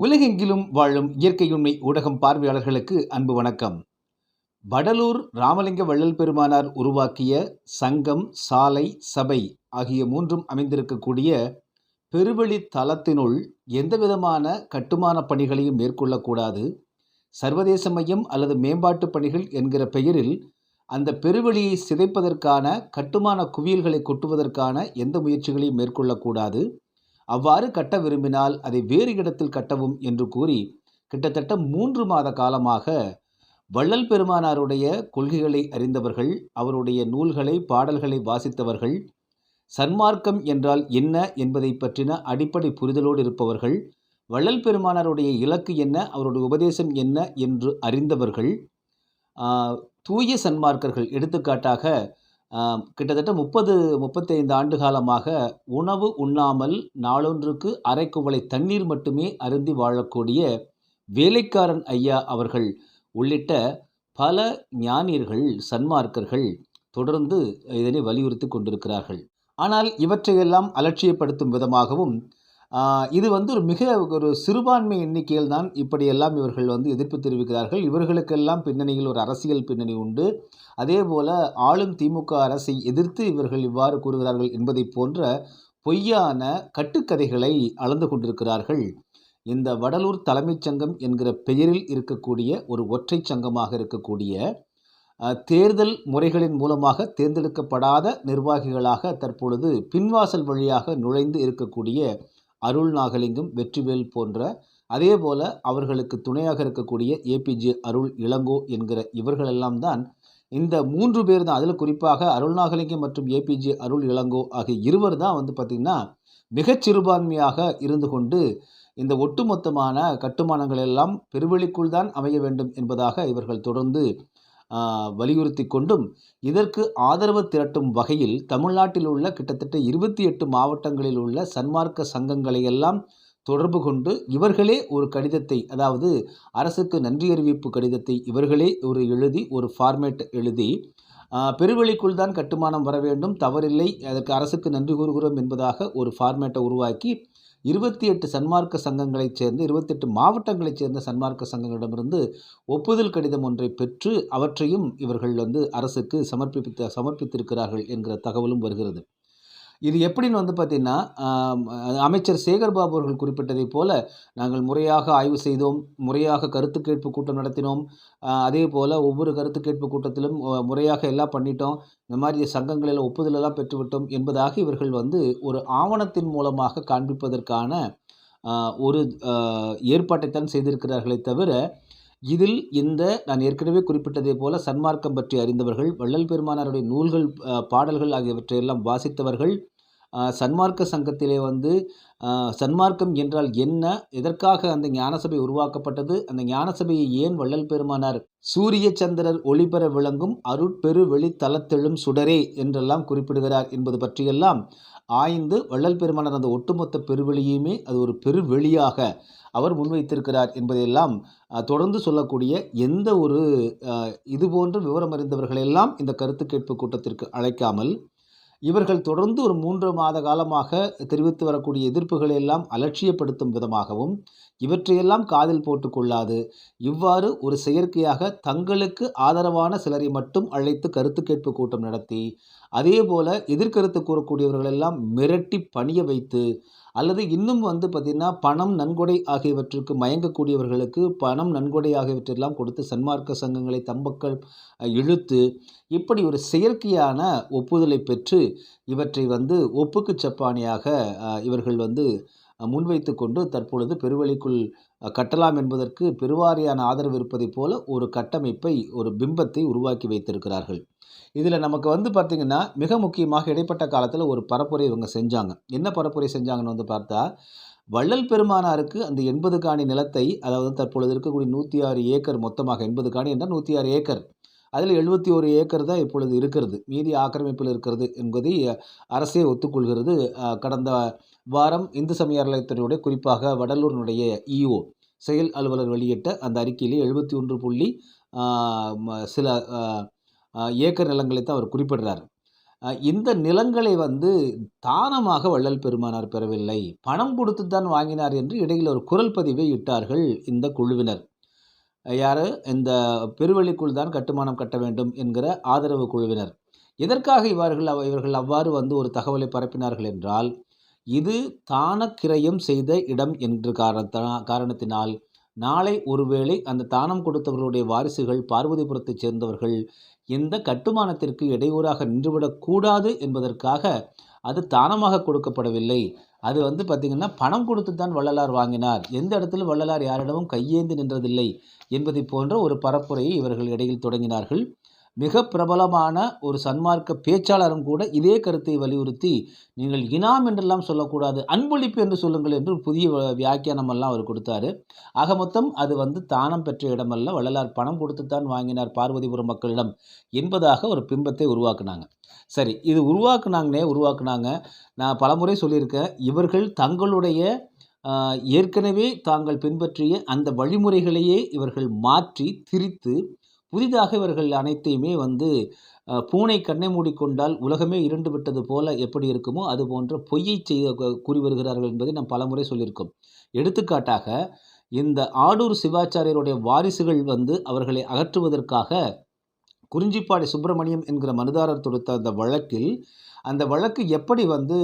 உலகெங்கிலும் வாழும் இயற்கையுண்மை ஊடகம் பார்வையாளர்களுக்கு அன்பு வணக்கம். வடலூர் ராமலிங்க வள்ளல் பெருமானார் உருவாக்கிய சங்கம் சாலை சபை ஆகிய மூன்றும் அமைந்திருக்கக்கூடிய பெருவழி தளத்தினுள் எந்தவிதமான கட்டுமான பணிகளையும் மேற்கொள்ளக்கூடாது சர்வதேச மையம் அல்லது மேம்பாட்டு பணிகள் என்கிற பெயரில் அந்த பெருவழியை சிதைப்பதற்கான கட்டுமான குவியல்களை கொட்டுவதற்கான எந்த முயற்சிகளையும் மேற்கொள்ளக்கூடாது அவ்வாறு கட்ட விரும்பினால் அதை வேறு இடத்தில் கட்டவும் என்று கூறி கிட்டத்தட்ட மூன்று மாத காலமாக வள்ளல் பெருமானாருடைய கொள்கைகளை அறிந்தவர்கள் அவருடைய நூல்களை பாடல்களை வாசித்தவர்கள் சன்மார்க்கம் என்றால் என்ன என்பதை பற்றின அடிப்படை புரிதலோடு இருப்பவர்கள் வள்ளல் பெருமானாருடைய இலக்கு என்ன அவருடைய உபதேசம் என்ன என்று அறிந்தவர்கள் தூய சன்மார்க்கர்கள். எடுத்துக்காட்டாக கிட்டத்தட்ட முப்பது முப்பத்தைந்து ஆண்டு காலமாக உணவு உண்ணாமல் நாளொன்றுக்கு அரை குவளை தண்ணீர் மட்டுமே அருந்தி வாழக்கூடிய வேலைக்காரன் ஐயா அவர்கள் உள்ளிட்ட பல ஞானியர்கள் சன்மார்க்கர்கள் தொடர்ந்து இதனை வலியுறுத்தி கொண்டிருக்கிறார்கள். ஆனால் இவற்றையெல்லாம் அலட்சியப்படுத்தும் விதமாகவும் இது வந்து ஒரு மிக ஒரு சிறுபான்மை எண்ணிக்கையில் தான் இப்படியெல்லாம் இவர்கள் வந்து எதிர்ப்பு தெரிவிக்கிறார்கள். இவர்களுக்கெல்லாம் பின்னணியில் ஒரு அரசியல் பின்னணி உண்டு. அதே போல் ஆளும் திமுக அரசை எதிர்த்து இவர்கள் இவ்வாறு கூறுகிறார்கள் என்பதை போன்ற பொய்யான கட்டுக்கதைகளை அளந்து கொண்டிருக்கிறார்கள். இந்த வடலூர் தலைமைச் சங்கம் என்கிற பெயரில் இருக்கக்கூடிய ஒரு ஒற்றை சங்கமாக இருக்கக்கூடிய தேர்தல் முறைகளின் மூலமாக தேர்ந்தெடுக்கப்படாத நிர்வாகிகளாக தற்பொழுது பின்வாசல் வழியாக நுழைந்து இருக்கக்கூடிய அருள் நாகலிங்கம் வெற்றிவேல் போன்ற அதே போல அவர்களுக்கு துணையாக இருக்கக்கூடிய ஏபிஜே அருள் இளங்கோ என்கிற இவர்களெல்லாம் தான் இந்த மூன்று பேர் தான். அதில் குறிப்பாக அருள் நாகலிங்கம் மற்றும் ஏபிஜே அருள் இளங்கோ ஆகிய இருவர் தான் வந்து பார்த்திங்கன்னா மிகச்சிறுபான்மையாக இருந்து கொண்டு இந்த ஒட்டுமொத்தமான கட்டுமானங்கள் எல்லாம் பெருவெளிக்குள் தான் அமைய வேண்டும் என்பதாக இவர்கள் தொடர்ந்து வலியுறுத்தி கொண்டும் இதற்கு ஆதரவு திரட்டும் வகையில் தமிழ்நாட்டில் உள்ள கிட்டத்தட்ட இருபத்தி எட்டு மாவட்டங்களில் உள்ள சன்மார்க்க சங்கங்களை எல்லாம் தொடர்பு கொண்டு இவர்களே ஒரு கடிதத்தை அதாவது அரசுக்கு நன்றி அறிவிப்பு கடிதத்தை இவர்களே ஒரு எழுதி ஒரு ஃபார்மேட் எழுதி பெருவெளிக்குள் தான் கட்டுமானம் வர வேண்டும் தவறில்லை அதற்கு அரசுக்கு நன்றி கூறுகிறோம் என்பதாக ஒரு ஃபார்மேட்டை உருவாக்கி இருபத்தி எட்டு சன்மார்க்க சங்கங்களைச் சேர்ந்த இருபத்தெட்டு மாவட்டங்களைச் சேர்ந்த சன்மார்க்க சங்கங்களிடமிருந்து ஒப்புதல் கடிதம் ஒன்றை பெற்று அவற்றையும் இவர்கள் வந்து அரசுக்கு சமர்ப்பித்த சமர்ப்பித்திருக்கிறார்கள் என்கிற தகவலும் வருகிறது. இது எப்படின்னு வந்து பார்த்திங்கன்னா அமைச்சர் சேகர் பாபு அவர்கள் குறிப்பிட்டதைப் போல நாங்கள் முறையாக ஆய்வு செய்தோம் முறையாக கருத்து கேட்பு கூட்டம் நடத்தினோம். அதே போல் ஒவ்வொரு கருத்து கேட்பு கூட்டத்திலும் முறையாக எல்லாம் பண்ணிட்டோம். இந்த மாதிரி சங்கங்களில் ஒப்புதலெல்லாம் பெற்றுவிட்டோம் என்பதாக இவர்கள் வந்து ஒரு ஆவணத்தின் மூலமாக காண்பிப்பதற்கான ஒரு ஏற்பாட்டைத்தான் செய்திருக்கிறார்களே தவிர இதில் இந்த நான் ஏற்கனவே குறிப்பிட்டதை போல சன்மார்க்கம் பற்றி அறிந்தவர்கள் வள்ளல் பெருமானாருடைய நூல்கள் பாடல்கள் ஆகியவற்றையெல்லாம் வாசித்தவர்கள் சன்மார்க்க சங்கத்திலே வந்து சன்மார்க்கம் என்றால் என்ன? எதற்காக அந்த ஞானசபை உருவாக்கப்பட்டது? அந்த ஞானசபையை ஏன் வள்ளல் பெருமானார் சூரிய சந்திரர் ஒளிபெற விளங்கும் அருட்பெரு வெளித்தலத்தெழும் சுடரே என்றெல்லாம் குறிப்பிடுகிறார் என்பது பற்றியெல்லாம் ஆய்ந்து வள்ளல் பெருமானார் அந்த ஒட்டுமொத்த பெருவெளியுமே அது ஒரு பெருவெளியாக அவர் முன்வைத்திருக்கிறார் என்பதையெல்லாம் தொடர்ந்து சொல்லக்கூடிய எந்த ஒரு இது போன்ற விவரம் அறிந்தவர்களெல்லாம் இந்த கருத்து கேட்பு கூட்டத்திற்கு அழைக்காமல் இவர்கள் தொடர்ந்து ஒரு மூன்று மாத காலமாக தெரிவித்து வரக்கூடிய எதிர்ப்புகளை எல்லாம் அலட்சியப்படுத்தும் விதமாகவும் இவற்றையெல்லாம் காதில் போட்டுக்கொள்ளாது இவ்வாறு ஒரு செயற்கையாக தங்களுக்கு ஆதரவான சிலரை மட்டும் அழைத்து கருத்து கேட்பு கூட்டம் நடத்தி அதே போல எதிர்கருத்து கூறக்கூடியவர்களெல்லாம் மிரட்டி பணிய வைத்து அல்லது இன்னும் வந்து பார்த்திங்கன்னா பணம் நன்கொடை ஆகியவற்றுக்கு மயங்கக்கூடியவர்களுக்கு பணம் நன்கொடை ஆகியவற்றெல்லாம் கொடுத்து சன்மார்க்க சங்கங்களை தம்பக்கள் இழுத்து இப்படி ஒரு செயற்கையான ஒப்புதலை பெற்று இவற்றை வந்து ஒப்புக்கு சப்பானியாக இவர்கள் வந்து முன்வைத்து கொண்டு தற்பொழுது பெருவழிக்குள் கட்டலாம் என்பதற்கு பெருவாரியான ஆதரவு இருப்பதைப் போல ஒரு கட்டமைப்பை ஒரு பிம்பத்தை உருவாக்கி வைத்திருக்கிறார்கள். இதில் நமக்கு வந்து பார்த்திங்கன்னா மிக முக்கியமாக இடைப்பட்ட காலத்தில் ஒரு பரப்புரை இவங்க செஞ்சாங்க. என்ன பரப்புரை செஞ்சாங்கன்னு வந்து பார்த்தா வள்ளல் பெருமானாருக்கு அந்த எண்பது காணி நிலத்தை அதாவது தற்பொழுது இருக்கக்கூடிய நூற்றி ஆறு ஏக்கர் மொத்தமாக எண்பது காணி என்றால் நூற்றி ஆறு ஏக்கர். அதில் எழுபத்தி ஒரு ஏக்கர் தான் இப்பொழுது இருக்கிறது. மீதி ஆக்கிரமிப்பில் இருக்கிறது என்பதை அரசே ஒத்துக்கொள்கிறது. கடந்த வாரம் இந்து சமய அறநிலையத்துறையுடைய குறிப்பாக வடலூரினுடைய இஓ செயல் அலுவலர் வெளியிட்ட அந்த அறிக்கையிலே எழுபத்தி ஒன்று புள்ளி ம- சில ஏக்கர் நிலங்களை தான் அவர் குறிப்பிடுறார் இந்த நிலங்களை வந்து தானமாக வள்ளல் பெருமானார் பெறவில்லை. பணம் கொடுத்து தான் வாங்கினார் என்று இடையில் ஒரு குரல் பதிவை இட்டார்கள் இந்த குழுவினர். யார் இந்த பெருவழிக்குள் தான் கட்டுமானம் கட்ட வேண்டும் என்கிற ஆதரவு குழுவினர். எதற்காக இவர்கள் இவர்கள் அவ்வாறு வந்து ஒரு தகவலை பரப்பினார்கள் என்றால், இது தானக்கிரயம் செய்த இடம் என்று காரணத்தா காரணத்தினால், நாளை ஒருவேளை அந்த தானம் கொடுத்தவர்களுடைய வாரிசுகள் பார்வதிபுரத்தைச் சேர்ந்தவர்கள், இந்த கட்டுமானத்திற்கு இடையூறாக நின்றுவிடக்கூடாது என்பதற்காக, அது தானமாக கொடுக்கப்படவில்லை. அது வந்து பார்த்தீங்கன்னா, பணம் கொடுத்து தான் வள்ளலார் வாங்கினார். எந்த இடத்துல வள்ளலார் யாரிடமும் கையேந்தி நின்றதில்லை என்பதை போன்ற ஒரு பரப்புரையை இவர்கள் இடையில் தொடங்கினார்கள். மிக பிரபலமான ஒரு சன்மார்க்க பேச்சாளரும் கூட இதே கருத்தை வலியுறுத்தி, நீங்கள் இனாம் என்றெல்லாம் சொல்லக்கூடாது, அன்பளிப்பு என்று சொல்லுங்கள் என்று புதிய வியாக்கியானமெல்லாம் அவர் கொடுத்தாரு. ஆக மொத்தம் அது வந்து தானம் பெற்ற இடமல்ல, வள்ளலார் பணம் கொடுத்து தான் வாங்கினார் பார்வதிபுரம் மக்களிடம் என்பதாக ஒரு பிம்பத்தை உருவாக்குனாங்க. சரி, இது உருவாக்குனாங்கன்னே உருவாக்குனாங்க. நான் பலமுறை சொல்லியிருக்கேன். இவர்கள் தங்களுடைய ஏற்கனவே தாங்கள் பின்பற்றிய அந்த வழிமுறைகளையே இவர்கள் மாற்றி, திரித்து, புதிதாக இவர்கள் அனைத்தையுமே வந்து பூனை கண்ணை மூடிக்கொண்டால் உலகமே இருண்டு விட்டது போல எப்படி இருக்குமோ, அதுபோன்ற பொய்யைச் பொய்யை செய்த கூறி வருகிறார்கள் என்பதை நாம் பலமுறை சொல்லியிருக்கோம். எடுத்துக்காட்டாக, இந்த ஆடூர் சிவாச்சாரியருடைய வாரிசுகள் வந்து அவர்களை அகற்றுவதற்காக, குறிஞ்சிப்பாடி சுப்பிரமணியம் என்கிற மனுதாரர் தொடுத்த அந்த வழக்கில், அந்த வழக்கு எப்படி வந்து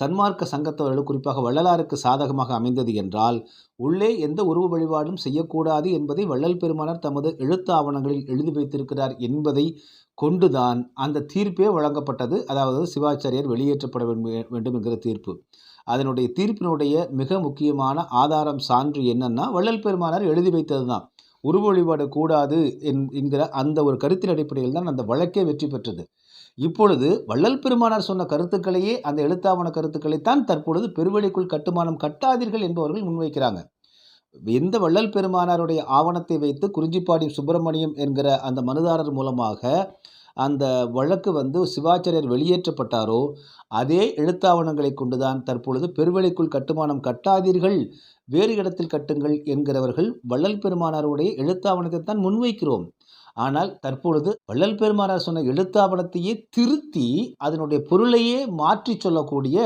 சன்மார்க்க சங்கத்தவர்கள் குறிப்பாக வள்ளலாருக்கு சாதகமாக அமைந்தது என்றால், உள்ளே எந்த உருவ வழிபாடும் செய்யக்கூடாது என்பதை வள்ளல் பெருமானார் தமது எழுத்து ஆவணங்களில் எழுதி வைத்திருக்கிறார் என்பதை கொண்டுதான் அந்த தீர்ப்பே வழங்கப்பட்டது. அதாவது சிவாச்சாரியார் வெளியேற்றப்பட வேண்டும் என்கிற தீர்ப்பு. அதனுடைய தீர்ப்பினுடைய மிக முக்கியமான ஆதாரம், சான்று என்னன்னா, வள்ளல் பெருமானார் எழுதி வைத்தது தான். உருவ வழிபாடு கூடாது என் என்கிற அந்த ஒரு கருத்தின் அடிப்படையில் தான் அந்த வழக்கே வெற்றி பெற்றது. இப்பொழுது வள்ளல் பெருமானார் சொன்ன கருத்துக்களையே, அந்த எழுத்தாவண கருத்துக்களைத்தான் தற்பொழுது பெருவழிக்குள் கட்டுமானம் கட்டாதீர்கள் என்பவர்கள் முன்வைக்கிறாங்க. எந்த வள்ளல் பெருமானாருடைய ஆவணத்தை வைத்து குறிஞ்சிப்பாடி சுப்பிரமணியம் என்கிற அந்த மனுதாரர் மூலமாக அந்த வழக்கு வந்து சிவாச்சாரியர் வெளியேற்றப்பட்டாரோ, அதே எழுத்தாவணங்களைக் கொண்டுதான் தற்பொழுது பெருவழிக்குள் கட்டுமானம் கட்டாதீர்கள், வேறு இடத்தில் கட்டுங்கள் என்கிறவர்கள் வள்ளல் பெருமானாருடைய எழுத்தாவணத்தை தான் முன்வைக்கிறோம். ஆனால் தற்பொழுது வள்ளல் பெருமானார் சொன்ன எழுத்தாவணத்தையே திருத்தி, அதனுடைய பொருளையே மாற்றிச் சொல்லக்கூடிய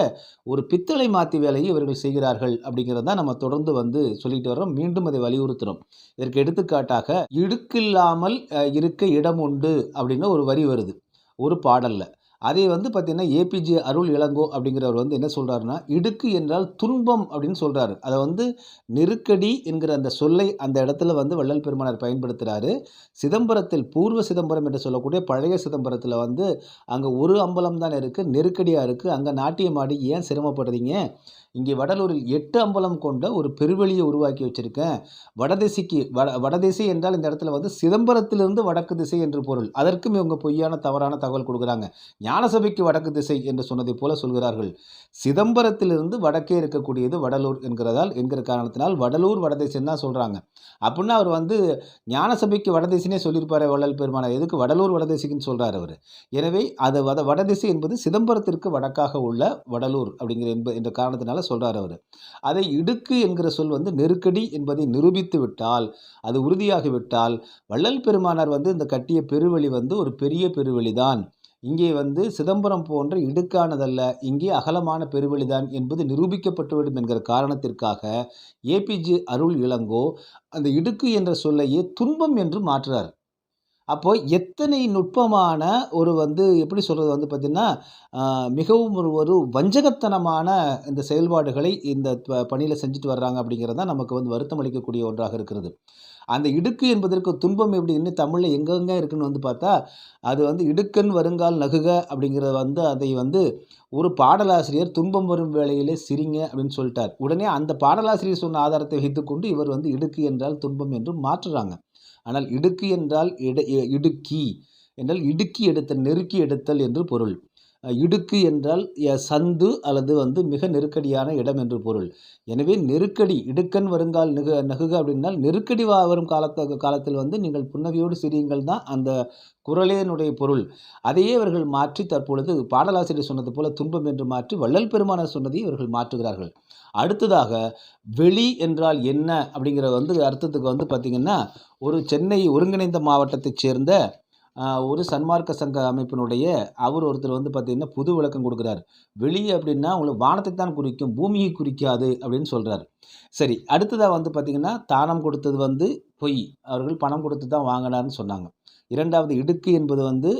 ஒரு பித்தளை மாத்தி வேலையை இவர்கள் செய்கிறார்கள் அப்படிங்கிறத தான் நம்ம தொடர்ந்து வந்து சொல்லிட்டு வர்றோம். மீண்டும் அதை வலியுறுத்துறோம். இதற்கு எடுத்துக்காட்டாக, "இடுக்கில்லாமல் இருக்க இடம் உண்டு" அப்படின்னு ஒரு வரி வருது. ஒரு பாடலில் அதை வந்து பார்த்தீங்கன்னா, ஏ.பி.ஜே அருள் இளங்கோ அப்படிங்கிறவர் வந்து என்ன சொல்கிறாருன்னா "இடுக்கு என்றால் துன்பம்" அப்படின்னு சொல்கிறாரு அதை வந்து நெருக்கடி என்கிற அந்த சொல்லை அந்த இடத்துல வந்து வள்ளல் பெருமானார் பயன்படுத்துகிறாரு சிதம்பரத்தில் பூர்வ சிதம்பரம் என்று சொல்லக்கூடிய பழைய சிதம்பரத்தில் வந்து, அங்கே ஒரு அம்பலம் தான் இருக்குது நெருக்கடியாக இருக்குது அங்கே நாட்டியம் ஆடி ஏன் சிரமப்படுறீங்க? இங்கே வடலூரில் எட்டு அம்பலம் கொண்ட ஒரு பெருவெளியை உருவாக்கி வச்சுருக்கேன் வடதிசைக்கு வட வடதிசை என்றால் இந்த இடத்துல வந்து சிதம்பரத்திலிருந்து வடக்கு திசை என்று பொருள். அதற்கும் இவங்க பொய்யான, தவறான தகவல் கொடுக்குறாங்க ஞானசபைக்கு வடக்கு திசை என்று சொன்னதைப் போல சொல்கிறார்கள். சிதம்பரத்திலிருந்து வடக்கே இருக்கக்கூடியது வடலூர் என்கிறதால் என்கிற காரணத்தினால் வடலூர் வடதிசைன்னு தான் சொல்கிறாங்க அப்படின்னா அவர் வந்து ஞானசபைக்கு வடதிசைனே சொல்லியிருப்பார் வள்ளல் பெருமானார். எதுக்கு வடலூர் வடதிசைக்குன்னு சொல்கிறார் அவர் எனவே அது வட வடதிசை என்பது சிதம்பரத்திற்கு வடக்காக உள்ள வடலூர் அப்படிங்கிற என்ப என்ற காரணத்தினால சொல்கிறார் அவர் அதை இடுக்கு என்கிற சொல் வந்து நெருக்கடி என்பதை நிரூபித்து விட்டால், அது உறுதியாகிவிட்டால் வள்ளல் பெருமானார் வந்து இந்த கட்டிய பெருவழி வந்து ஒரு பெரிய பெருவழி தான். இங்கே வந்து சிதம்பரம் போன்ற இடுக்கானதல்ல. இங்கே அகலமான பெருவழி தான் என்பது நிரூபிக்கப்பட்டுவிடும் என்கிற காரணத்திற்காக, ஏ.பி.ஜே அருள் இளங்கோ அந்த இடுக்கு என்ற சொல்லையே துன்பம் என்று மாற்றுறார். அப்போ எத்தனை நுட்பமான ஒரு வந்து எப்படி சொல்கிறது வந்து பார்த்திங்கன்னா மிகவும் ஒரு ஒரு வஞ்சகத்தனமான இந்த செயல்பாடுகளை இந்த பணியில் செஞ்சுட்டு வர்றாங்க அப்படிங்கிறது தான் நமக்கு வந்து வருத்தம் அளிக்கக்கூடிய ஒன்றாக இருக்கிறது. அந்த இடுக்கு என்பதற்கு துன்பம் எப்படின்னு தமிழில் எங்கெங்க இருக்குன்னு வந்து பார்த்தா, அது வந்து இடுக்கன் வருங்கால் நகுக" அப்படிங்கிறத வந்து அதை வந்து ஒரு பாடலாசிரியர் "துன்பம் வரும் வேளையிலே சிரிங்க" அப்படின்னு சொல்லிட்டார் உடனே அந்த பாடலாசிரியர் சொன்ன ஆதாரத்தை வைத்துக்கொண்டு இவர் வந்து இடுக்கு என்றால் துன்பம் என்று மாற்றுறாங்க. ஆனால் இடுக்கு என்றால் இட இடுக்கி என்றால் இடுக்கி எடுத்தல், நெருக்கி எடுத்தல் என்று பொருள். இடுக்கு என்றால் சந்து அல்லது வந்து மிக நெருக்கடியான இடம் என்று பொருள். எனவே நெருக்கடி இடுக்கன் வருங்கால் நெகு நகுக" அப்படின்னால் நெருக்கடி வரும் காலத்த காலத்தில் வந்து நீங்கள் புன்னகையோடு சிரியுங்கள் தான் அந்த குரலேனுடைய பொருள். அதையே இவர்கள் மாற்றி தற்பொழுது பாடலாசிரியர் சொன்னது போல துன்பம் என்று மாற்றி வள்ளல் பெருமானார் சொன்னதை இவர்கள் மாற்றுகிறார்கள். அடுத்ததாக, வெளி என்றால் என்ன அப்படிங்கிற வந்து அர்த்தத்துக்கு வந்து பார்த்தீங்கன்னா, ஒரு சென்னை ஒருங்கிணைந்த மாவட்டத்தைச் சேர்ந்த ஒரு சன்மார்க்க சங்க அமைப்பினுடைய அவர் ஒருத்தர் வந்து பார்த்திங்கன்னா புது விளக்கம் கொடுக்குறார். வெளியே அப்படின்னா உங்களுக்கு வானத்தை தான் குறிக்கும் பூமியை குறிக்காது அப்படின்னு சொல்கிறார் சரி அடுத்ததாக வந்து பார்த்திங்கன்னா தானம் கொடுத்தது வந்து பொய். அவர்கள் பணம் கொடுத்து தான் வாங்கினார்னு சொன்னாங்க. இரண்டாவது இடுக்கு என்பது வந்து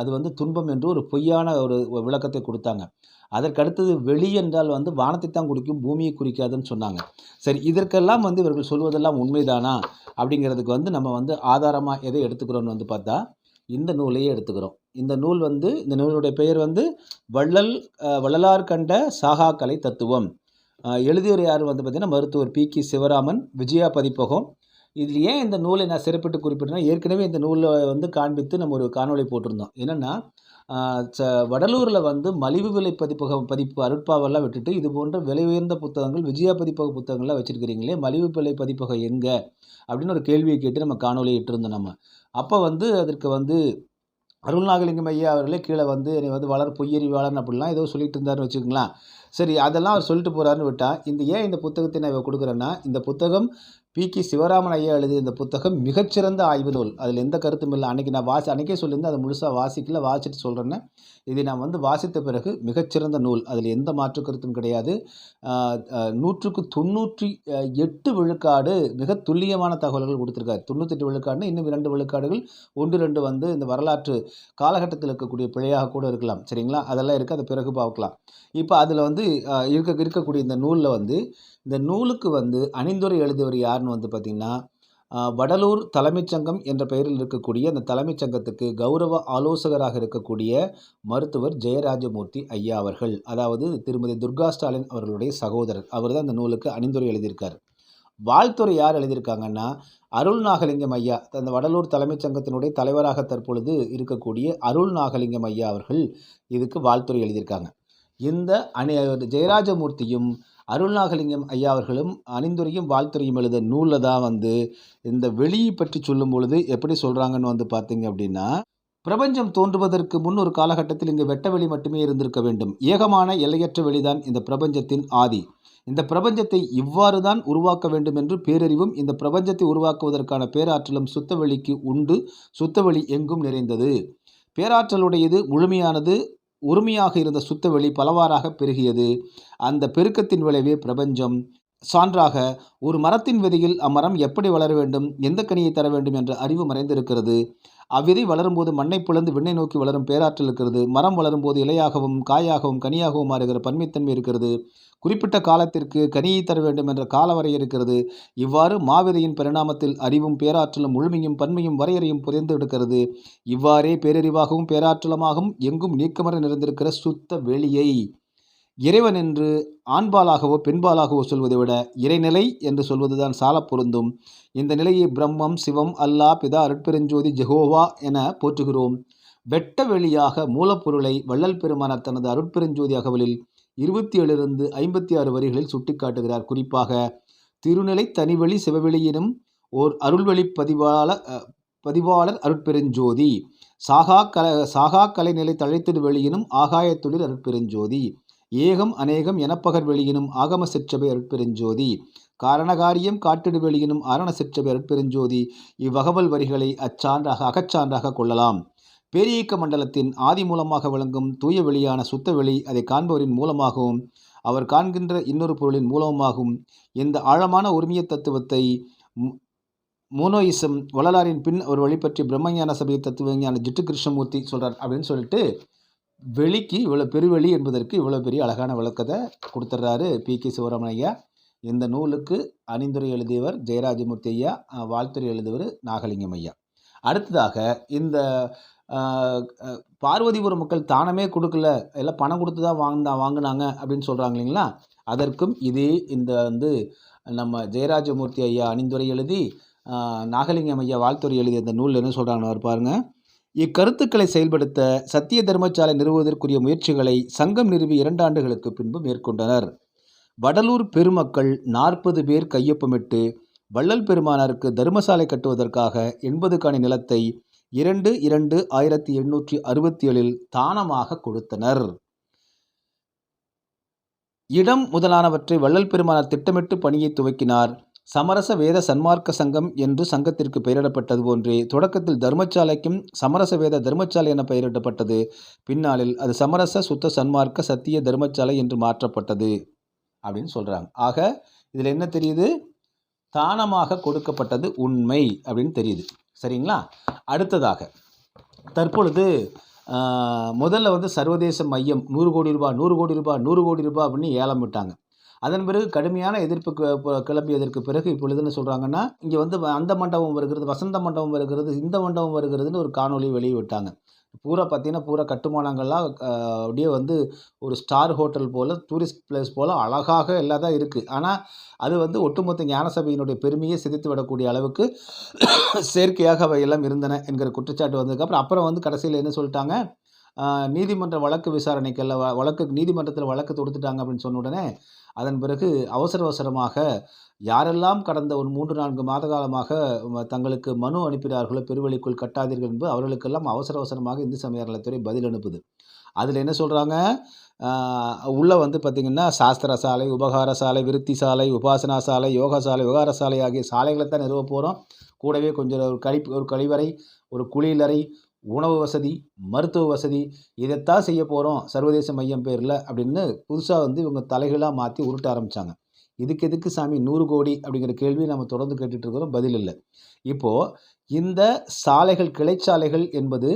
அது வந்து துன்பம் என்று ஒரு பொய்யான ஒரு விளக்கத்தை கொடுத்தாங்க. அதற்கடுத்தது வெளி என்றால் வந்து வானத்தை தான் குடிக்கும் பூமியை குறிக்காதுன்னு சொன்னாங்க. சரி இதற்கெல்லாம் வந்து இவர்கள் சொல்வதெல்லாம் உண்மைதானா? அப்படிங்கிறதுக்கு வந்து நம்ம வந்து ஆதாரமாக எதை எடுத்துக்கிறோம்னு வந்து பார்த்தா இந்த நூலையே எடுத்துக்கிறோம். இந்த நூல் வந்து இந்த நூலுடைய பெயர் வந்து வள்ளல் வள்ளலார் கண்ட சாகாக்கலை தத்துவம். எழுதியவர் யார் வந்து பார்த்தீங்கன்னா மருத்துவர் பி. கி. சிவராமன் விஜயா பதிப்பகம். இதில் ஏன் இந்த நூலை நான் சிறப்பிட்டு குறிப்பிட்டேன்னா ஏற்கனவே இந்த நூலை வந்து காண்பித்து நம்ம ஒரு காணொலி போட்டிருந்தோம். என்னென்னா வடலூரில் வந்து மலிவு விலை பதிப்பகம் பதிப்பு அருட்பாவெல்லாம் விட்டுட்டு இது போன்ற விலை உயர்ந்த புத்தகங்கள் விஜயா பதிப்பக புத்தகங்கள்லாம் வச்சுருக்கிறீங்களே மலிவு விலை பதிப்பகம் எங்கே? அப்படின்னு ஒரு கேள்வியை கேட்டு நம்ம காணொலி இட்டிருந்தோம் நம்ம. அப்போ வந்து அதற்கு வந்து அருள்நாகலிங்கம் ஐயா அவர்களே கீழே வந்து என்னை வந்து வளர் பொய்யறிவாளன் அப்படிலாம் ஏதோ சொல்லிட்டு இருந்தாருன்னு வச்சுக்கோங்களேன். சரி அதெல்லாம் அவர் சொல்லிட்டு போகிறாருன்னு விட்டால் இந்த ஏன் இந்த புத்தகத்தை நான் கொடுக்குறேன்னா இந்த புத்தகம் பி. கி. சிவராமன் ஐயா எழுதிய இந்த புத்தகம் மிகச்சிறந்த ஆய்வு நூல். அதில் எந்த கருத்தும் இல்லை. அன்றைக்கி நான் வாசி அன்றைக்கே சொல்லியிருந்தேன். அதை முழுசாக வாசிக்கல வாசிட்டு சொல்கிறேன்னு இதை நான் வந்து வாசித்த பிறகு மிகச்சிறந்த நூல். அதில் எந்த மாற்று கருத்தும் கிடையாது. நூற்றுக்கு தொண்ணூற்றி எட்டு விழுக்காடு மிக துல்லியமான தகவல்கள் கொடுத்துருக்காரு. தொண்ணூற்றெட்டு விழுக்காடுனா இன்னும் இரண்டு விழுக்காடுகள். ஒன்று ரெண்டு வந்து இந்த வரலாற்று காலகட்டத்தில் இருக்கக்கூடிய பிழையாக கூட இருக்கலாம். சரிங்களா? அதெல்லாம் இருக்குது அதை பிறகு பார்க்கலாம். இப்போ அதில் வந்து இருக்க இருக்கக்கூடிய இந்த நூலில் வந்து இந்த நூலுக்கு வந்து அணிந்துரை எழுதியவர் யாருன்னு வந்து பார்த்திங்கன்னா வடலூர் தலைமைச் சங்கம் என்ற பெயரில் இருக்கக்கூடிய அந்த தலைமைச் சங்கத்துக்கு கௌரவ ஆலோசகராக இருக்கக்கூடிய மருத்துவர் ஜெயராஜமூர்த்தி ஐயா அவர்கள் அதாவது திருமதி துர்கா ஸ்டாலின் அவர்களுடைய சகோதரர். அவர் தான் இந்த நூலுக்கு அணிந்துரை எழுதியிருக்கார். வாழ்த்துறை யார் எழுதியிருக்காங்கன்னா அருள் நாகலிங்கம் ஐயா அந்த வடலூர் தலைமைச் சங்கத்தினுடைய தலைவராக தற்பொழுது இருக்கக்கூடிய அருள் நாகலிங்கம் ஐயா அவர்கள் இதுக்கு வாழ்த்துறை எழுதியிருக்காங்க. இந்த அணி ஜெயராஜமூர்த்தியும் அருள்நாகலிங்கம் ஐயா அவர்களும் அணிந்துரையும் வாழ்த்துறையும் எழுத நூலில் தான் வந்து இந்த வெளியை பற்றி சொல்லும் பொழுது எப்படி சொல்கிறாங்கன்னு வந்து பார்த்தீங்க அப்படின்னா பிரபஞ்சம் தோன்றுவதற்கு முன் ஒரு காலகட்டத்தில் இங்கு வெட்டவெளி மட்டுமே இருந்திருக்க வேண்டும். ஏகமான எல்லையற்ற வெளிதான் இந்த பிரபஞ்சத்தின் ஆதி. இந்த பிரபஞ்சத்தை இவ்வாறு தான் உருவாக்க வேண்டும் என்று பேரறிவும் இந்த பிரபஞ்சத்தை உருவாக்குவதற்கான பேராற்றலும் சுத்தவெளிக்கு உண்டு. சுத்தவெளி எங்கும் நிறைந்தது. பேராற்றலுடையது முழுமையானது. உரிமையாக இருந்த சுத்தவெளி பலவாறாக பெருகியது. அந்த பெருக்கத்தின் விளைவே பிரபஞ்சம். சான்றாக ஒரு மரத்தின் விதையில் அம்மரம் எப்படி வளர வேண்டும்? எந்த கனியை தர வேண்டும்? என்ற அறிவு மறைந்திருக்கிறது. அவ்விதை வளரும்போது மண்ணை பிளந்து விண்ணை நோக்கி வளரும் பேராற்றல் இருக்கிறது. மரம் வளரும்போது இலையாகவும் காயாகவும் கனியாகவும் மாறுகிற பன்மைத்தன்மை இருக்கிறது. குறிப்பிட்ட காலத்திற்கு கனியை தர வேண்டும் என்ற காலவரை இருக்கிறது. இவ்வாறு மாவிதையின் பரிணாமத்தில் அறிவும் பேராற்றலும் முழுமையும் பன்மையும் வரையறையும் புதைந்து எடுக்கிறது. இவ்வாறே பேரறிவாகவும் பேராற்றலமாகவும் எங்கும் நீக்கமர நிறைந்திருக்கிற சுத்த வெளியை இறைவன் என்று ஆண்பாலாகவோ பெண்பாலாகவோ சொல்வதை விட இறைநிலை என்று சொல்வதுதான் சாலப் பொருந்தும். இந்த நிலையை பிரம்மம் சிவம் அல்லாஹ் பிதா அருட்பெருஞ்சோதி ஜெகோவா என போற்றுகிறோம். வெட்ட வெளியாக மூலப்பொருளை வள்ளல் பெருமானார் தனது அருட்பெருஞ்சோதி அகவலில் இருபத்தி ஏழிலிருந்து ஐம்பத்தி ஆறு வரிகளில் சுட்டிக்காட்டுகிறார். குறிப்பாக திருநிலை தனிவெளி சிவவெளியினும் ஓர் அருள்வழி பதிவாளர் பதிவாளர் அருட்பெருஞ்சோதி சாகா கல சாகா கலைநிலை தழைத்திடு வெளியினும் ஆகாயத்துளிர் அருட்பெருஞ்சோதி ஏகம் அநேகம் எனப்பகர் வெளியினும் ஆகம சிற்றபை அருட்பெருஞ்சோதி காரணகாரியம் காட்டிடு வெளியினும் ஆரண சிற்றபை அருட்பெருஞ்சோதி இவ்வகவல் வரிகளை அச்சான்றாக அகச்சான்றாக கொள்ளலாம். பேரியக்க மண்டலத்தின் ஆதி மூலமாக விளங்கும் தூய வெளியான சுத்த வெளி அதை காண்பவரின் மூலமாகவும் அவர் காண்கின்ற இன்னொரு பொருளின் மூலமாகவும் இந்த ஆழமான உரிமைய தத்துவத்தை மோனோயிசம் வள்ளலாரின் பின் அவர் வழிபற்றி பிரம்மஞான சபை தத்துவஞான ஜிட்டு கிருஷ்ணமூர்த்தி சொல்கிறார் அப்படின்னு சொல்லிட்டு வெளிக்கு இவ்வளோ பெருவெளி என்பதற்கு இவ்வளோ பெரிய அழகான விளக்கத்தை கொடுத்துட்றாரு பி. கே. சிவராமன் இந்த நூலுக்கு அணிந்துரை எழுதியவர் ஜெயராஜமூர்த்தி ஐயா வாழ்த்துறை வாழ்த்துரை எழுதியவர் நாகலிங்கம் ஐயா. அடுத்ததாக இந்த பார்வதிபுரம் மக்கள் தானமே கொடுக்கல எல்லாம் பணம் கொடுத்து தான் வாங்கினா வாங்கினாங்க அப்படின்னு சொல்கிறாங்க இல்லைங்களா? அதற்கும் இதே இந்த வந்து நம்ம ஜெயராஜமூர்த்தி ஐயா அணிந்துரை எழுதி நாகலிங்கம் ஐயா வாழ்த்துறை எழுதிய இந்த நூல் என்ன சொல்கிறாங்கன்னு பாருங்க. இக்கருத்துக்களை செயல்படுத்த சத்திய தர்மசாலை நிறுவுவதற்குரிய முயற்சிகளை சங்கம் நிறுவி இரண்டு ஆண்டுகளுக்கு பின்பு மேற்கொண்டனர். வடலூர் பெருமக்கள் நாற்பது பேர் கையொப்பமிட்டு வள்ளல் பெருமானாருக்கு தர்மசாலை கட்டுவதற்காக எண்பது காணி நிலத்தை இரண்டு இரண்டு ஆயிரத்தி எண்ணூற்றி அறுபத்தி ஏழில் தானமாக கொடுத்தனர். இடம் முதலானவற்றை வள்ளல் பெருமானார் திட்டமிட்டு பணியை துவக்கினார். சமரச வேத சன்மார்க்க சங்கம் என்று சங்கத்திற்கு பெயரிடப்பட்டது போன்றே தொடக்கத்தில் தர்மசாலைக்கும் சமரச வேத தர்மசாலை என பெயரிடப்பட்டது. பின்னாளில் அது சமரச சுத்த சன்மார்க்க சத்திய தர்மசாலை என்று மாற்றப்பட்டது அப்படின்னு சொல்கிறாங்க ஆக இதில் என்ன தெரியுது? தானமாக கொடுக்கப்பட்டது உண்மை அப்படின்னு தெரியுது. சரிங்களா? அடுத்ததாக தற்பொழுது முதல்ல வந்து சர்வதேச மையம் நூறு கோடி ரூபாய் நூறு கோடி ரூபாய் நூறு கோடி ரூபாய் அப்படின்னு ஏலம் விட்டாங்க. அதன் பிறகு கடுமையான எதிர்ப்பு கிளம்பியதற்கு பிறகு இப்பொழுது என்ன சொல்கிறாங்கன்னா இங்கே வந்து வ- அந்த மண்டபம் வருகிறது வசந்த மண்டபம் வருகிறது இந்த மண்டபம் வருகிறதுன்னு ஒரு காணொலி வெளியே விட்டாங்க பூரா பார்த்தீங்கன்னா பூரா கட்டுமானங்கள்லாம் அப்படியே வந்து ஒரு ஸ்டார் ஹோட்டல் போல் டூரிஸ்ட் பிளேஸ் போல் அழகாக எல்லாம் தான் இருக்குது ஆனால் அது வந்து ஒட்டுமொத்த ஞானசபையினுடைய பெருமையை சிதைத்து விடக்கூடிய அளவுக்கு செயற்கையாக அவை எல்லாம் இருந்தன என்கிற குற்றச்சாட்டு வந்ததுக்கப்புறம் அப்புறம் வந்து கடைசியில் என்ன சொல்லிட்டாங்க? நீதிமன்ற வழக்கு விசாரணைக்கெல்லாம் வ- வழக்கு நீதிமன்றத்தில் வழக்கு தொடுத்துட்டாங்க அப்படின்னு சொன்ன உடனே அதன் பிறகு அவசர அவசரமாக யாரெல்லாம் கடந்த ஒரு மூன்று நான்கு மாத காலமாக தங்களுக்கு மனு அனுப்பினார்களோ பெருவழிக்குள் கட்டாதீர்கள் என்பது அவர்களுக்கெல்லாம் அவசர அவசரமாக இந்து சமய அறநிலையத்துறை பதில் அனுப்புது. அதில் என்ன சொல்கிறாங்க உள்ளே வந்து பார்த்திங்கன்னா சாஸ்திர சாலை உபகார சாலை விருத்தி சாலை உபாசனா சாலை யோகா சாலை விவகார சாலை ஆகிய சாலைகளை தான் நிறுவ போகிறோம் கூடவே கொஞ்சம் ஒரு கழி ஒரு கழிவறை ஒரு குளியலறை உணவு வசதி மருத்துவ வசதி இதைத்தான் செய்ய போகிறோம் சர்வதேச மையம் பேரில் அப்படின்னு புதுசாக வந்து இவங்க தலைகளாக மாற்றி உருட்ட ஆரம்பித்தாங்க இதுக்கு எதுக்கு சாமி நூறு கோடி அப்படிங்கிற கேள்வி நம்ம தொடர்ந்து கேட்டுட்டு இருக்கிறோம் பதில் இல்லை. இப்போது இந்த சாலைகள் கிளைச்சாலைகள் என்பது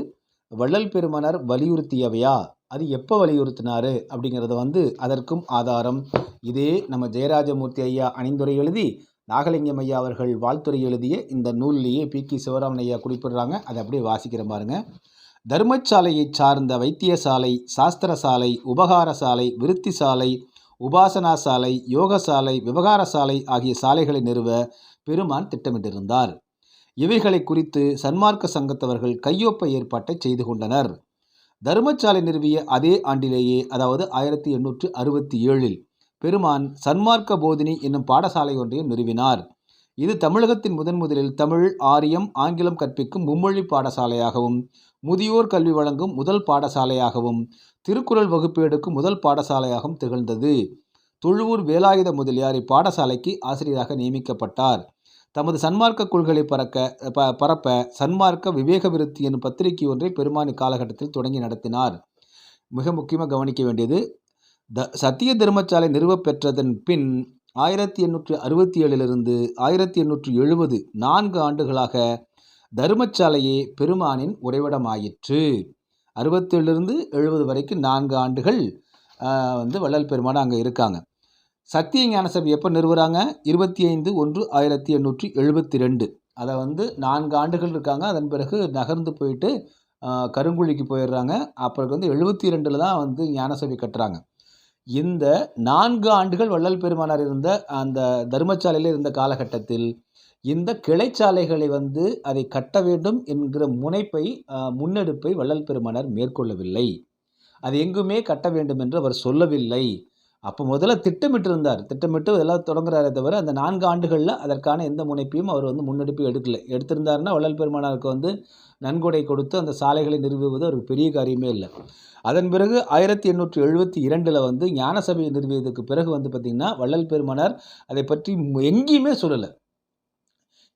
வள்ளல் பெருமனர் வலியுறுத்தியவையா? அது எப்போ வலியுறுத்தினாரு அப்படிங்கிறத வந்து அதற்கும் ஆதாரம். இதே நம்ம ஜெயராஜமூர்த்தி ஐயா அணிந்துரை எழுதி நாகலிங்கம் ஐயா அவர்கள் வாழ்த்துறை எழுதிய இந்த நூல்லையே பி கி சிவராமன் ஐயா குறிப்பிடுறாங்க. அதை அப்படியே வாசிக்கிற பாருங்க. தர்மசாலையை சார்ந்த வைத்தியசாலை சாஸ்திர சாலை உபகார சாலை விருத்தி சாலை உபாசனா சாலை யோக சாலை விவகார சாலை ஆகிய சாலைகளை நிறுவ பெருமான் திட்டமிட்டிருந்தார். இவைகளை குறித்து சன்மார்க்க சங்கத்தவர்கள் கையொப்ப ஏற்பாட்டை செய்து கொண்டனர். தர்மசாலை நிறுவிய அதே ஆண்டிலேயே அதாவது ஆயிரத்தி எண்ணூற்று அறுபத்தி ஏழில் பெருமான் சன்மார்க்க போதினி என்னும் பாடசாலை ஒன்றையும் நிறுவினார். இது தமிழகத்தின் முதன் முதலில் தமிழ் ஆரியம் ஆங்கிலம் கற்பிக்கும் மும்மொழி பாடசாலையாகவும் முதியோர் கல்வி வழங்கும் முதல் பாடசாலையாகவும் திருக்குறள் வகுப்பு எடுக்கும் முதல் பாடசாலையாகவும் திகழ்ந்தது. தொழுவூர் வேலாயுத முதலியார் இப்பாடசாலைக்கு ஆசிரியராக நியமிக்கப்பட்டார். தமது சன்மார்க்க கொள்கைகளை பறக்க ப பரப்ப சன்மார்க்க விவேக விருத்தி என்னும் பத்திரிகை ஒன்றை பெருமான் காலகட்டத்தில் தொடங்கி நடத்தினார். மிக முக்கியமாக கவனிக்க வேண்டியது த சத்திய தர்மசாலை நிறுவப் பெற்றதன் பின் ஆயிரத்தி எண்ணூற்று அறுபத்தி ஏழிலிருந்து ஆயிரத்தி எண்ணூற்று எழுபது நான்கு ஆண்டுகளாக தர்மசாலையே பெருமானின் உறைவிடமாயிற்று. அறுபத்தேழுலேருந்து எழுபது வரைக்கும் நான்கு ஆண்டுகள் வந்து வள்ளல் பெருமான் அங்கே இருக்காங்க. சத்திய ஞானசபை எப்போ நிறுவுறாங்க? இருபத்தி ஐந்து ஒன்று ஆயிரத்தி எண்ணூற்றி எழுபத்தி ரெண்டு அதை வந்து நான்கு ஆண்டுகள் இருக்காங்க. அதன் பிறகு நகர்ந்து போயிட்டு கருங்குழிக்கு போயிடுறாங்க. அப்புறம் வந்து எழுபத்தி ரெண்டில் தான் வந்து ஞானசபை கட்டுறாங்க. இந்த நான்கு ஆண்டுகள் வள்ளல் பெருமானார் இருந்த அந்த தர்மசாலையில் இருந்த காலகட்டத்தில் இந்த கிளைச்சாலைகளை வந்து அதை கட்ட வேண்டும் என்கிற முனைப்பை முன்னெடுப்பை வள்ளல் பெருமானார் மேற்கொள்ளவில்லை. அது எங்குமே கட்ட வேண்டும் என்று அவர் சொல்லவில்லை. அப்போ முதல்ல திட்டமிட்டு இருந்தார் திட்டமிட்டு எல்லாம் தொடங்குறாரே தவிர அந்த நான்கு ஆண்டுகளில் அதற்கான எந்த முனைப்பையும் அவர் வந்து முன்னெடுப்பு எடுக்கலை. எடுத்திருந்தாருன்னா வள்ளல் பெருமானாருக்கு வந்து நன்கொடை கொடுத்து அந்த சாலைகளை நிறுவுவது ஒரு பெரிய காரியமே இல்லை. அதன் பிறகு ஆயிரத்தி எண்ணூற்றி எழுபத்தி இரண்டில் வந்து ஞான சபையை நிறுவியதுக்கு பிறகு வந்து பார்த்திங்கன்னா வள்ளல் பெருமானார் அதை பற்றி எங்கேயுமே சொல்லலை.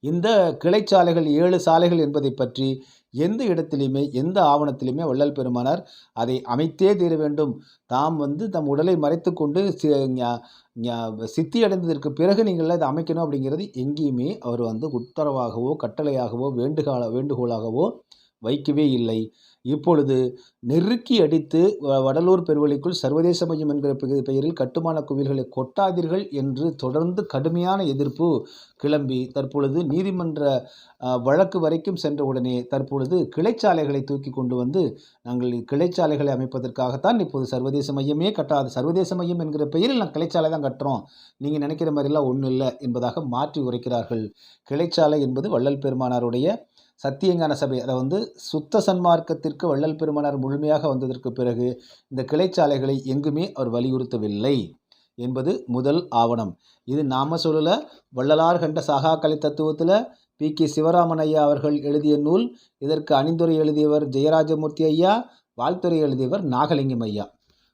இந்த கிளைச்சாலைகள் ஏழு சாலைகள் என்பதை பற்றி எந்த இடத்திலையுமே எந்த ஆவணத்திலையுமே வள்ளல் பெருமானார் அதை அமைத்தே தீர வேண்டும். தாம் வந்து தம் உடலை மறைத்து கொண்டு சி- சித்தி அடைந்ததற்கு பிறகு நீங்கள் அதை அமைக்கணும் அப்படிங்கிறது எங்கேயுமே அவர் வந்து உத்தரவாகவோ கட்டளையாகவோ வேண்டுகால வேண்டுகோளாகவோ வைக்கவே இல்லை. இப்பொழுது நெருக்கி அடித்து வ- வடலூர் பெருவழிக்குள் சர்வதேச மையம் என்கிற பெயரில் கட்டுமான கோவில்களை கொட்டாதீர்கள் என்று தொடர்ந்து கடுமையான எதிர்ப்பு கிளம்பி தற்பொழுது நீதிமன்ற வழக்கு வரைக்கும் சென்றவுடனே தற்பொழுது கிளைச்சாலைகளை தூக்கி கொண்டு வந்து நாங்கள் கிளைச்சாலைகளை அமைப்பதற்காகத்தான் இப்போது சர்வதேச மையமே கட்டாது. சர்வதேச மையம் என்கிற பெயரில் நாங்கள் கிளைச்சாலை தான் கட்டுறோம். நீங்கள் நினைக்கிற மாதிரிலாம் ஒன்றும் இல்லை என்பதாக மாற்றி உரைக்கிறார்கள். கிளைச்சாலை என்பது வள்ளல் பெருமானாருடைய சத்தியங்கான சபை அதை வந்து சுத்த சன்மார்க்கத்திற்கு வள்ளல் பெருமானார் முழுமையாக வந்ததற்கு பிறகு இந்த கிளைச்சாலைகளை எங்குமே அவர் வலியுறுத்தவில்லை என்பது முதல் ஆவணம். இது நாம சொல்லல வள்ளலார் கண்ட சகாக்கலை கலை தத்துவத்தில் பி. கே. சிவராமன் ஐயா அவர்கள் எழுதிய நூல் இதற்கு அணிந்துரை எழுதியவர் ஜெயராஜமூர்த்தி ஐயா வாழ்த்துறை எழுதியவர் நாகலிங்கம் ஐயா.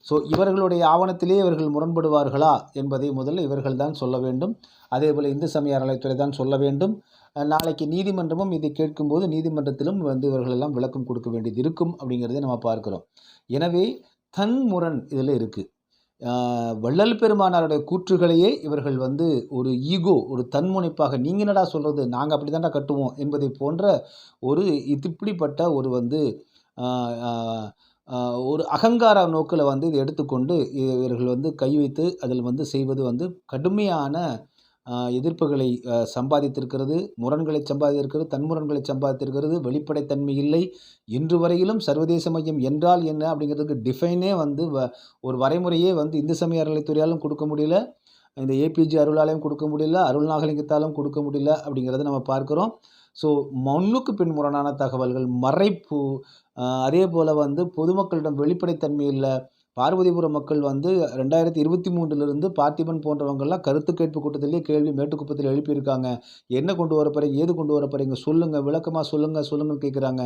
ஸோ இவர்களுடைய ஆவணத்திலே இவர்கள் முரண்படுவார்களா என்பதை முதல்ல இவர்கள் தான் சொல்ல வேண்டும். அதேபோல் இந்து சமய அறநிலைத்துறை தான் சொல்ல வேண்டும். நாளைக்கு நீதிமன்றமும் இதை கேட்கும்போது நீதிமன்றத்திலும் வந்து இவர்களெல்லாம் விளக்கம் கொடுக்க வேண்டியது இருக்கும் அப்படிங்கிறத நம்ம பார்க்குறோம். எனவே தன் முரண் இதில் இருக்குது வள்ளல் பெருமானாருடைய கூற்றுகளையே இவர்கள் வந்து ஒரு ஈகோ ஒரு தன்முனைப்பாக நீங்கள் என்னடா சொல்கிறது நாங்கள் அப்படி தான்டா கட்டுவோம் என்பதை போன்ற ஒரு இப்படிப்பட்ட ஒரு வந்து ஒரு அகங்கார நோக்கில் வந்து இதை எடுத்துக்கொண்டு இவர்கள் வந்து கை வைத்து அதில் வந்து செய்வது வந்து கடுமையான எதிர்ப்புகளை சம்பாதித்திருக்கிறது முரண்களை சம்பாதித்திருக்கிறது தன்முரண்களை சம்பாதித்திருக்கிறது வெளிப்படைத்தன்மை இல்லை. இன்று வரையிலும் சர்வதேச மையம் என்றால் என்ன அப்படிங்கிறதுக்கு டிஃபைனே வந்து வ- ஒரு வரைமுறையே வந்து இந்து சமய அறநிலைத்துறையாலும் கொடுக்க முடியல இந்த ஏபிஜி அருளாலையும் கொடுக்க முடியல அருள் நாகலிங்கத்தாலும் கொடுக்க முடியல அப்படிங்கிறத நம்ம பார்க்குறோம். ஸோ மண்ணுக்கு பின்முரணான தகவல்கள் மறைப்பு அதே போல் வந்து பொதுமக்களிடம் வெளிப்படைத்தன்மை இல்லை பார்வதிபுரம் மக்கள் வந்து ரெண்டாயிரத்தி இருபத்தி மூன்றிலிருந்து பார்த்திபன் போன்றவங்கள்லாம் கருத்து கேட்பு கூட்டத்திலேயே கேள்வி மேட்டுக்குப்பத்தில் எழுப்பியிருக்காங்க. என்ன கொண்டு வர போறீங்க? ஏது கொண்டு வர போறீங்க? சொல்லுங்கள் விளக்கமாக சொல்லுங்கள் சொல்லுங்கள் கேட்குறாங்க.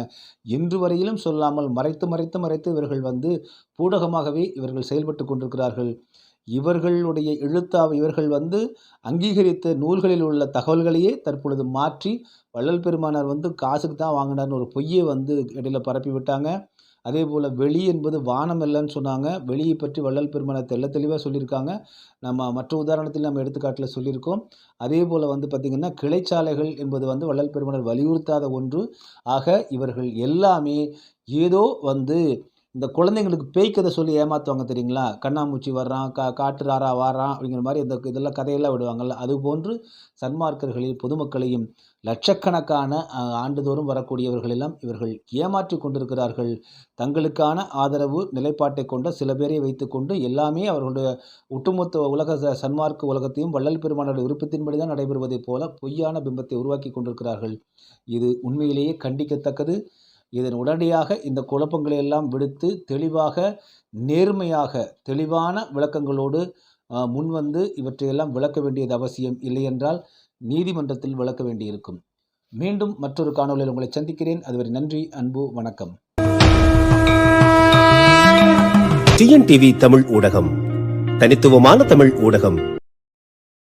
இன்று வரையிலும் சொல்லாமல் மறைத்து மறைத்து மறைத்து இவர்கள் வந்து பூடகமாகவே இவர்கள் செயல்பட்டு கொண்டிருக்கிறார்கள். இவர்களுடைய எழுத்தாவை இவர்கள் வந்து அங்கீகரித்த நூல்களில் உள்ள தகவல்களையே தற்பொழுது மாற்றி வள்ளல் பெருமானார் வந்து காசுக்கு தான் வாங்கினார்னு ஒரு பொய்யை வந்து இடையில பரப்பி விட்டாங்க அதே போல் வெளி என்பது வானம் இல்லைன்னு சொன்னாங்க. வெளியை பற்றி வள்ளல் பெருமானார் தெள்ள தெளிவாக சொல்லியிருக்காங்க. நம்ம மற்ற உதாரணத்தில் நம்ம எடுத்துக்காட்டில் சொல்லியிருக்கோம். அதே போல் வந்து பார்த்திங்கன்னா கிளைச்சாலைகள் என்பது வந்து வள்ளல் பெருமனர் வலியுறுத்தாத ஒன்று. ஆக இவர்கள் எல்லாமே ஏதோ வந்து இந்த குழந்தைங்களுக்கு பேய் கதை சொல்லி ஏமாற்றுவாங்க தெரியுங்களா? கண்ணாமூச்சி வர்றான் கா காட்டுறாரா வாரான் அப்படிங்கிற மாதிரி இந்த இதெல்லாம் கதையெல்லாம் விடுவாங்கள்ல அதுபோன்று சன்மார்க்கர்களையும் பொதுமக்களையும் லட்சக்கணக்கான ஆண்டுதோறும் வரக்கூடியவர்களெல்லாம் இவர்கள் ஏமாற்றி கொண்டிருக்கிறார்கள். தங்களுக்கான ஆதரவு நிலைப்பாட்டை கொண்ட சில பேரை வைத்துக்கொண்டு எல்லாமே அவர்களுடைய ஒட்டுமொத்த உலக ச- சன்மார்க்க உலகத்தையும் வள்ளல் பெருமானுடைய விருப்பத்தின்படி தான் நடைபெறுவதைப் போல பொய்யான பிம்பத்தை உருவாக்கி கொண்டிருக்கிறார்கள். இது உண்மையிலேயே கண்டிக்கத்தக்கது. இதன் உடனடியாக இந்த குழப்பங்களை எல்லாம் விடுத்து தெளிவாக நேர்மையாக தெளிவான விளக்கங்களோடு முன்வந்து இவற்றையெல்லாம் விளக்க வேண்டியது அவசியம் இல்லையென்றால் நீதிமன்றத்தில் விளக்க வேண்டியிருக்கும். மீண்டும் மற்றொரு காணொளியில் உங்களை சந்திக்கிறேன். அதுவரை நன்றி அன்பு வணக்கம். டிஎன்டிவி தமிழ் ஊடகம். தனித்துவமான தமிழ் ஊடகம்.